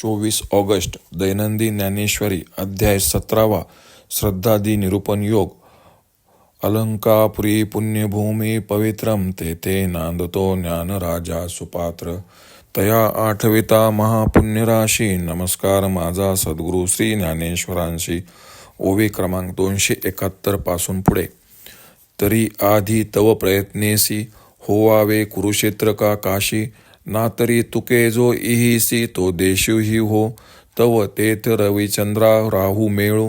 चोवीस ऑगस्ट दैनंदिन ज्ञानेश्वरी अध्याय सतरावा श्रद्धादी निरूपण योग अलंकापुरी पुण्यभूमी पवित्रम तेथे नांदतो ज्ञानराजा सुपात्र. तया आठविता महापुण्यराशी नमस्कार माझा सद्गुरू श्री ज्ञानेश्वरांशी ओवी क्रमांक दोनशे एकाहत्तरपासून पुढे. तरी आधी तव प्रयत्नेसी होवावे कुरुक्षेत्र का काशी ना तरी तुके जो इहिसी तो देशूही हो तव तेथ रविचंद्रा राहू मेळू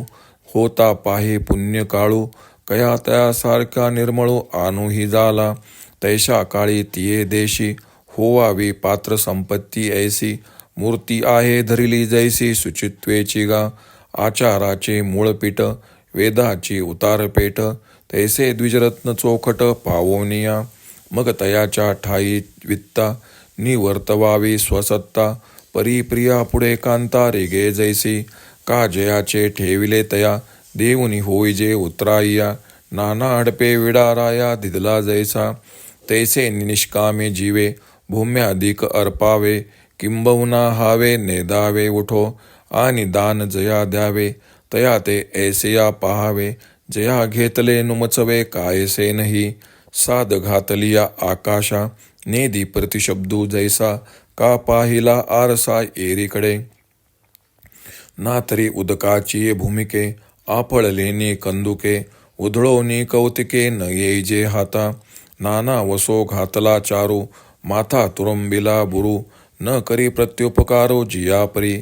होता पाहे पुण्य काळू कया तया सारखा निर्मळू आणूही झाला तैशा काळी तिये देशी होवावी पात्र संपत्ती ऐसी मूर्ती आहे धरिली जैसी शुचित्वेची गा आचाराचे मूळपीठ वेदाची उतारपेठ तैसे द्विजरत्न चोखट पावोनिया मग तयाच्या ठाई वित्ता निवर्तवावी स्वसत्ता परिप्रिया पुढे कांता रेगे जैसी का जयाचे ठेविले तया देऊनी होई जे उतराइया नाना अडपे विडाराया दिदला जैसा तैसे निष्कामे जीवे भूम्याधिक अर्पावे किंबहुना हावे नेदावे उठो आणि दान जया द्यावे तया ते ऐसेया पहावे जया घेतले नुमचवे कायसे नाही साध घातलिया आकाशा नेदी प्रतिशब्दू जैसा का पाहिला आरसा एरीकडे ना तरी उदकाची भूमिके आपळलेनी कंदुके उधळोनी कौतिके न येई जे हाता नाना वसो घातला चारू माथा तुरंबिला बुरू न करी प्रत्युपकारो जिया परी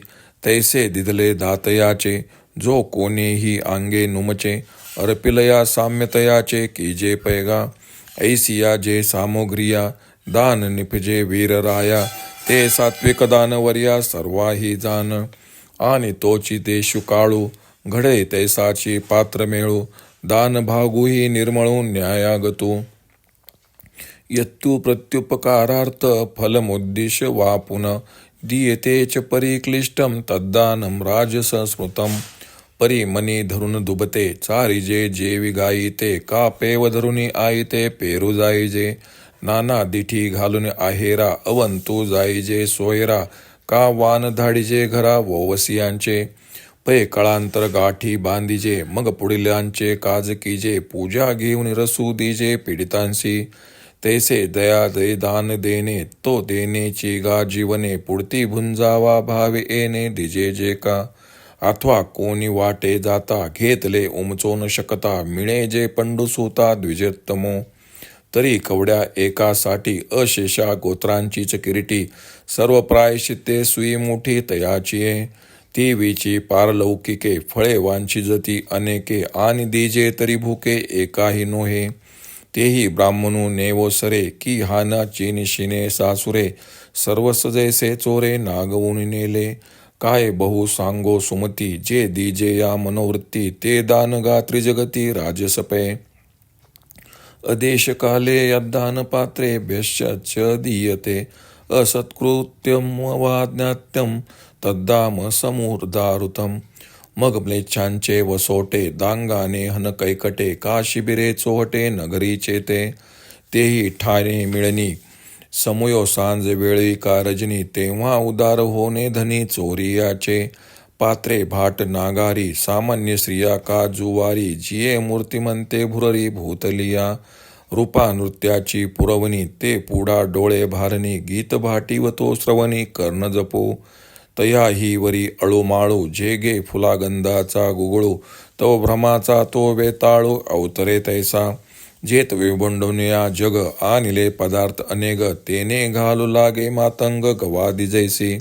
तैसे दिदले दातयाचे जो कोणीही आंगे नुमचे अर्पिलया साम्यतयाचे की जे पैगा ऐसिया जे सामोग्रिया दान निपजे वीरराया ते सात्विक दानवर्या सर्वाही जान. आणि तोची ते शुकाळू घडे तैसाची पात्र मेळू दान भागूही निर्मळून न्यायागतू. यत्तु प्रत्युपकारार्थ फलमुद्दिश वा पुन दीयते च परिक्लिष्टम तद्दानम राजस स्मृतम. परी मनी धरून दुबते चारिजे जे विगाईते का पेव धरुनी आईते पेरू जाईजे नाना दिठी घालून आहेरा अवंतू जाईजे सोयरा का वान धाडीजे घरा वोवसियांचे? पै कळांतर गाठी बांधिजे मग पुढिलांचे काज कीजे पूजा घेऊन रसू दीजे पीडितांशी. तैसे दया दे दान देणे तो देणे गा जीवने पुढती भुंजावा भावे येणे दिजे जे का? अथवा कोणी वाटे जाता घेतले उमचो न शकता मिळे जे पंडुसूता द्विजोत्तमो. तरी कवड्या एकासाठी अशेषा गोत्रांचीच किरीटी सर्व प्रायश्चित्ते सुई मोठी तयाची ती विची पारलौकिके फळे वांछिजती अनेके आणि दीजे तरी भुके एकाही नोहे. तेही ब्राह्मणू नेवो सरे की हाना चिनिशिने सासुरे सर्वस जैसे चोरे नागवून नेले. काय बहु सांगो सुमती जे दीजे या मनोवृत्ती ते दानगा त्रिजगती राजसपे. अदेशकाले यद्दानपात्रेभ्यश्च च दीयते। असत्कृत्यं वा ज्ञात्यं तद्दाम समूर्धारुतम मग म्लेच्छांचे वसोटे दांगाने हन कैकटे का शिबिरे चोहटे नगरी चेते। तेही ठाणे मिळणी समयो सांज वेळी का रजनी तेव्हा उदार होणे धनी चोरियाचे। पात्रे भाट नागारी सामान्य स्त्रिया का जुवारी जिये मूर्तिमंते भुररी भूतलिया रूपा नृत्याची पुरवणी ते पुढा डोळे भारणी गीत भाटी व तो श्रवणी कर्ण जपो तया ही वरी अळूमाळू जे गे फुलागंधाचा गुगळू तव भ्रमाचा तो वेताळू अवतरे तैसा जेत विबंडुनिया जग आनिले पदार्थ अनेग तेने घालू लागे मातंग गवादी जैसी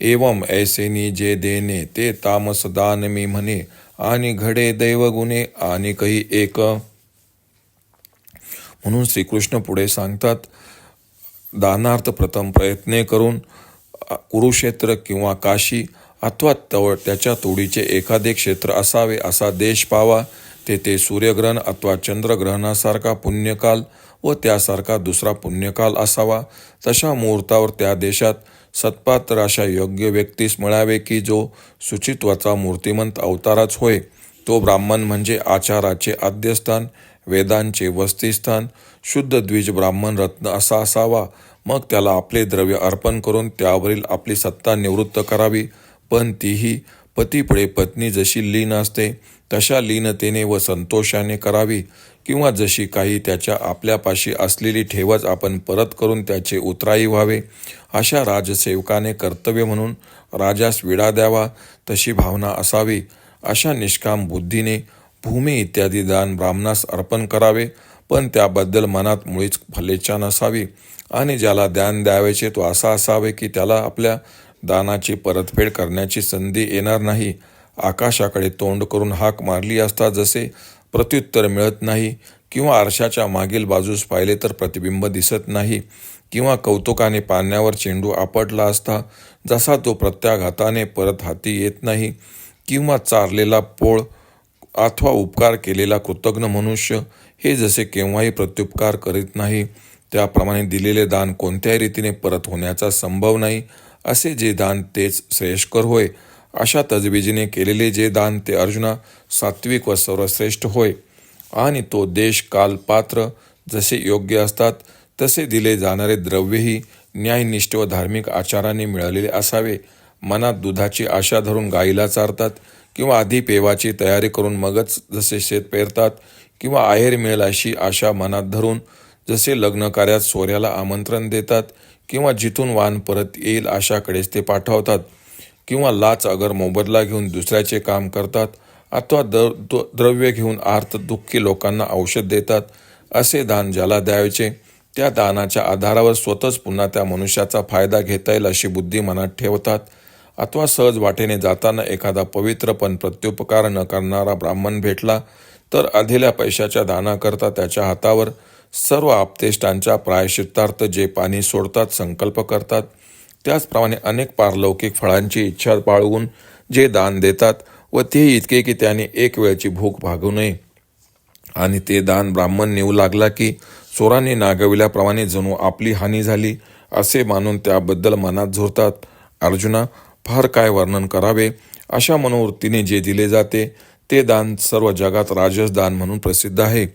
एवम ऐसेनी जे देणे ते तामस दान मी म्हणे आणि घडे दैव गुणे आणि काही एक. म्हणून श्रीकृष्ण पुढे सांगतात दानार्थ प्रथम प्रयत्ने करून कुरुक्षेत्र किंवा काशी अथवा तव त्याच्या तोडीचे एखादे क्षेत्र असावे असा देश पावा तेथे सूर्यग्रहण अथवा चंद्रग्रहणासारखा पुण्यकाल व त्यासारखा दुसरा पुण्यकाल असावा तशा मुहूर्तावर त्या देशात सत्पात्र अशा योग्य व्यक्तीस मिळावे की जो शुचित्वाचा मूर्तिमंत अवताराच होय? तो ब्राह्मण म्हणजे आचाराचे आद्यस्थान वेदांचे वस्तीस्थान शुद्ध द्विज ब्राह्मण रत्न असा असावा. मग त्याला आपले द्रव्य अर्पण करून त्यावरील आपली सत्ता निवृत्त करावी. पण तीही पतीपुढे पत्नी जशी लीन असते तशा लीनतेने व संतोषाने करावी. किंवा जशी काही त्याच्या आपल्यापाशी असलेली ठेवच आपण परत करून त्याचे उतराई व्हावे अशा राजसेवकाने कर्तव्य म्हणून राजास विडा द्यावा तशी भावना असावी. अशा निष्काम बुद्धीने भूमी इत्यादी दान ब्राह्मणास अर्पण करावे पण त्याबद्दल मनात मुळीच फलेच्छा नसावी. आणि ज्याला दान द्यावयाचे तो असा असावे की त्याला आपल्या दानाची परतफेड करण्याची संधी येणार नाही. आकाशाकडे तोंड करून हाक मारली असता जसे प्रत्युत्तर मिळत नाही किंवा आरशाच्या मागील बाजूस पाहिले तर प्रतिबिंब दिसत नाही किंवा कौतुकाने पाण्यावर चेंडू आपटला असता जसा तो प्रत्याघाताने परत हाती येत नाही किंवा चारलेला पोळ अथवा उपकार केलेला कृतज्ञ मनुष्य हे जसे केव्हाही प्रत्युपकार करीत नाही त्याप्रमाणे दिलेले दान कोणत्याही रीतीने परत होण्याचा संभव नाही. असे जे दान तेच श्रेयस्कर होय. अशा तजबीजीने केलेले जे दान ते अर्जुना सात्विक व सर्वश्रेष्ठ होय. आणि तो देश काल पात्र जसे योग्य असतात तसे दिले जाणारे द्रव्यही न्यायनिष्ठ व धार्मिक आचाराने मिळालेले असावे. मनात दुधाची आशा धरून गाईला चारतात किंवा आधी पेवाची तयारी करून मगच जसे शेत पेरतात किंवा आहेर मिळेल अशी आशा मनात धरून जसे लग्न कार्यात सोऱ्याला आमंत्रण देतात किंवा जिथून वाहन परत येईल अशाकडेच ते पाठवतात. किंवा लाच अगर मोबदला घेऊन दुसऱ्याचे काम करतात अथवा द द्रव्य घेऊन आर्थ दुःखी लोकांना औषध देतात असे दान ज्याला द्यायचे त्या दानाच्या आधारावर स्वतःच पुन्हा त्या मनुष्याचा फायदा घेता येईल अशी बुद्धी मनात ठेवतात. अथवा सहज वाटेने जाताना एखादा पवित्र पण प्रत्युपकार न करणारा ब्राह्मण भेटला तर आधील्या पैशाच्या दानाकरता त्याच्या हातावर सर्व आपतेष्टांच्या प्रायश्चित्तार्थ जे पाणी सोडतात संकल्प करतात त्याचप्रमाणे अनेक पारलौकिक फळांची इच्छा बाळगून जे दान देतात व ते इतके की त्याने एक वेळची भूक भागू नये. आणि ते दान ब्राह्मण नेऊ लागला की चोराने नागविल्याप्रमाणे जणू आपली हानी झाली असे मानून त्याबद्दल मनात झोरतात अर्जुना फार काय वर्णन करावे? अशा मनोवृत्तीने जे दिले जाते ते दान सर्व जगात राजस दान म्हणून प्रसिद्ध आहे.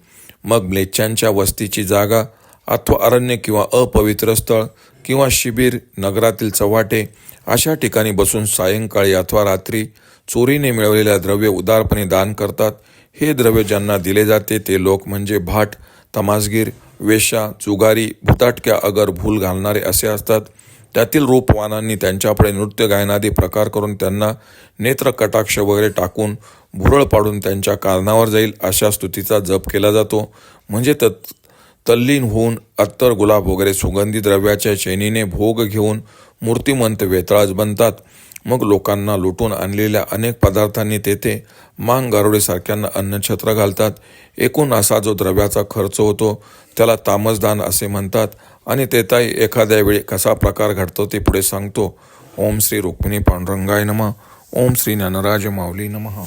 मग म्लेच्छांच्या वस्तीची जागा अथवा अरण्य किंवा अपवित्र स्थळ किंवा शिबिर नगरातील चव्हाटे अशा ठिकाणी बसून सायंकाळी अथवा रात्री चोरीने मिळवलेल्या द्रव्य उदारपणे दान करतात. हे द्रव्य ज्यांना दिले जाते ते लोक म्हणजे भाट तमासगीर वेश्या चुगारी भुताटक्या अगर भूल घालणारे असे असतात. त्यातील रूपवानांनी त्यांच्यापुढे नृत्य गायनादी प्रकार करून त्यांना नेत्र कटाक्ष वगैरे टाकून भुरळ पाडून त्यांच्या कारणावर जाईल अशा स्तुतीचा जप केला जातो. म्हणजे तत् तल्लीन होऊन अत्तर गुलाब वगैरे सुगंधी द्रव्याच्या चैनीने भोग घेऊन मूर्तिमंत वेताळाच बनतात. मग लोकांना लुटून आणलेल्या अनेक पदार्थांनी तेथे मांग गारोडेसारख्यांना अन्नछत्र घालतात. एकूण असा जो द्रव्याचा खर्च होतो त्याला तामसदान असे म्हणतात आणि तेथाही एखाद्या वेळी कसा प्रकार घडतो ते पुढे सांगतो. ओम श्री रुक्मिणी पांडुरंगाय नमः. ओम श्री ज्ञानराज माऊली नमः.